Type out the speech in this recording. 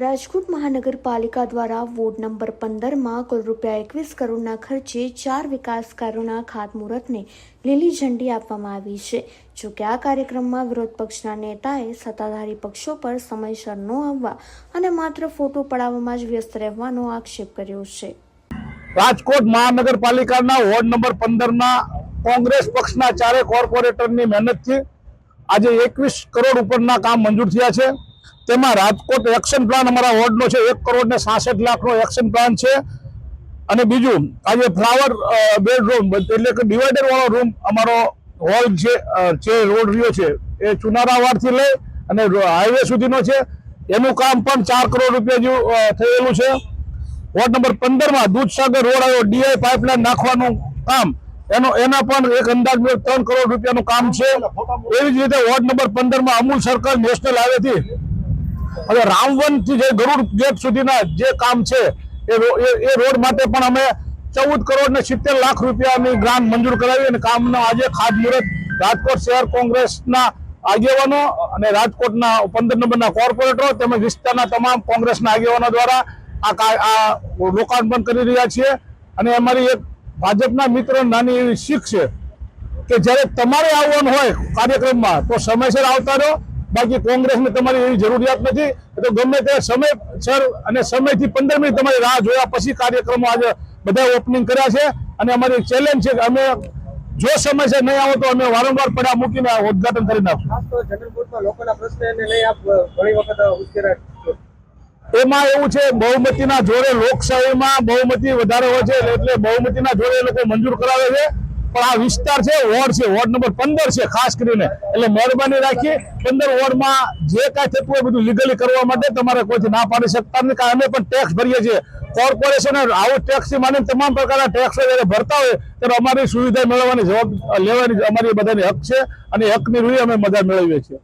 રાજકોટ મહાનગરપાલિકા દ્વારા ward number પંદરમાં કુલ રૂપિયા એકવીસ કરોડના ખર્ચે ચાર વિકાસ કાર્યોના ખાતમુહૂર્તને લીલી ઝંડી આપવામાં આવી છે. જોકે આ કાર્યક્રમમાં વિરોધ પક્ષના નેતાએ સત્તાધારી પક્ષો પર સમયસર ન આવવા અને માત્ર ફોટો પડાવવામાં જ વ્યસ્ત રહેવાનો આક્ષેપ કર્યો છે. રાજકોટ મહાનગરપાલિકાના વોર્ડ નંબર પંદરના કોંગ્રેસ પક્ષના ચારે કોર્પોરેટરની મહેનતથી આજે એકવીસ કરોડ ઉપરના કામ મંજૂર થયા છે. તેમાં રાજકોટ એક્શન પ્લાન અમારા વોર્ડનો છે, એક કરોડ ને સાસઠ લાખનો એક્શન પ્લાન છે. અને બીજું, આજે ફ્લાવર બેડરૂમ એટલે કે ડિવાઈડર વાળો રૂમ અમારો હોલ છે જે રોડ રહ્યો છે, એ ચુનારાવાડથી લઈ અને હાઈવે સુધીનો છે. એનું કામ પણ ચાર કરોડ રૂપિયા જેવું થયેલું છે. વોર્ડ નંબર પંદરમાં દૂધસાગર રોડ આવ્યો ડીઆઈ પાઇપલાઇન નાખવાનું કામ. એનો, એના પણ એક અંદાજ ત્રણ કરોડ રૂપિયાનું કામ છે. એવી જ રીતે વોર્ડ નંબર પંદરમાં અમૂલ સર્કલ નેશનલ હાઈવેથી હવે રામવનથી જે ગરુડ ગેટ સુધીના જે કામ છે, એ રોડ માટે પણ અમે ચૌદ કરોડ ને સિત્તેર લાખ રૂપિયાની ગ્રાન્ટ મંજૂર કરાવી અને કામનો આજે ખાતમુહૂર્ત રાજકોટ શહેર કોંગ્રેસના આગેવાનો અને રાજકોટના પંદર નંબરના કોર્પોરેટરો તેમજ વિસ્તારના તમામ કોંગ્રેસના આગેવાનો દ્વારા આ આ લોકાર્પણ કરી રહ્યા છીએ. અને અમારી એક ભાજપના મિત્ર નાની એવી શીખ છે કે જ્યારે તમારે આવવાનું હોય કાર્યક્રમમાં તો સમયસર આવતા રહો. બાકી કોંગ્રેસને તમારી એવી જરૂરિયાત નથી. તો ગમે તે સમય સર અને સમયથી પંદર મિનિટ તમારી રાહ જોયા પછી કાર્યક્રમો આજે બધા ઓપનિંગ કર્યા છે. અને અમારી ચેલેન્જ છે કે અમે જો સમયસર નહીં આવો તો અમે વારંવાર પડા મૂકીને ઉદઘાટન કરી નાખશું. એમાં એવું છે બહુમતીના જોડે લોકશાહીમાં બહુમતી વધારે હોય છે એટલે બહુમતીના જોડે એ લોકો મંજૂર કરાવે છે. પણ આ વિસ્તાર છે, વોર્ડ છે, વોર્ડ નંબર પંદર છે, ખાસ કરીને. એટલે મહેરબાની રાખી પંદર વોર્ડમાં જે કાંઈ થતું હોય બધું લીગલી કરવા માટે તમારે કોઈથી ના પાડી શકતા નથી, કારણ અમે પણ ટેક્સ ભરીએ છીએ. કોર્પોરેશન આવું ટેક્સથી માની તમામ પ્રકારના ટેક્સ જ્યારે ભરતા હોય, ત્યારે અમારી સુવિધા મેળવવાની જવાબ, લેવાની અમારી બધાની હક છે, અને હકની રૂએ અમે મજા મેળવીએ છીએ.